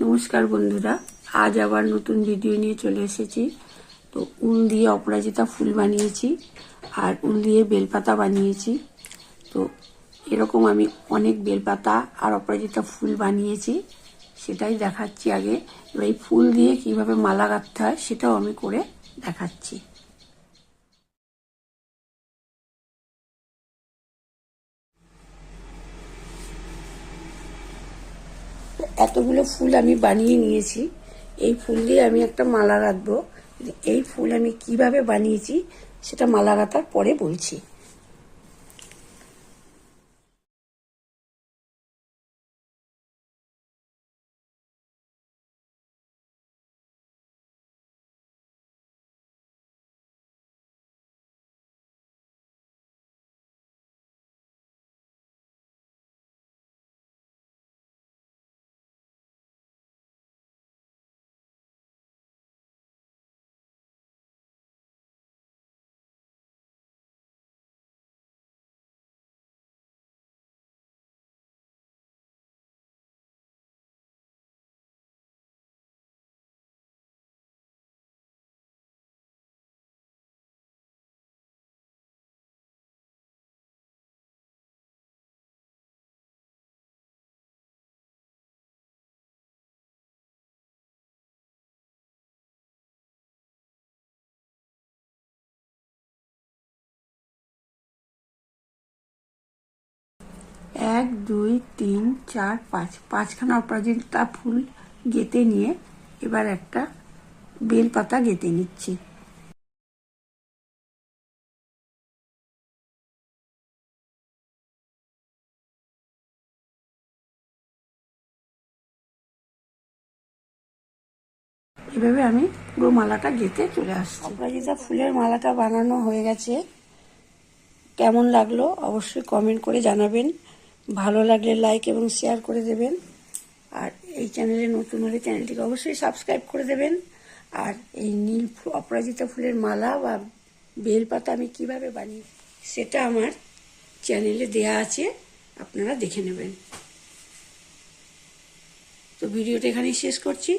নমস্কার বন্ধুরা, আজ আবার নতুন ভিডিও নিয়ে চলে এসেছি। তো উল দিয়ে অপরাজিতা ফুল বানিয়েছি আর উল দিয়ে বেলপাতা বানিয়েছি। তো এরকম আমি অনেক বেলপাতা আর অপরাজিতা ফুল বানিয়েছি, সেটাই দেখাচ্ছি আগে। এবার এই ফুল দিয়ে কীভাবে মালা গাঁথতে হয় সেটাও আমি করে দেখাচ্ছি। এতগুলো ফুল আমি বানিয়ে নিয়েছি। এই ফুল দিয়ে আমি একটা মালা রাখব। এই ফুল আমি কীভাবে বানিয়েছি, সেটা মালা গাঁথার পরে বলছি। এক, দুই, তিন, চার, পাঁচ। পাঁচখানা অপরাজিতা ফুল গেঁথে নিয়ে এবার একটা বেল পাতা গেঁথে নিচ্ছি। এভাবে আমি পুরো মালাটা গেঁথে চলে আসছি। অপরাজিতা ফুলের মালাটা বানানো হয়ে গেছে। কেমন লাগল অবশ্যই কমেন্ট করে জানাবেন। ভালো লাগলে লাইক এবং শেয়ার করে দেবেন। আর এই চ্যানেলে নতুন হলে চ্যানেলটিকে অবশ্যই সাবস্ক্রাইব করে দেবেন। আর এই নীল অপরাজিতা ফুলের মালা বা বেলপাতা আমি কীভাবে বানিয়ে সেটা আমার চ্যানেলে দেয়া আছে, আপনারা দেখে নেবেন। তো ভিডিওটা এখানেই শেষ করছি।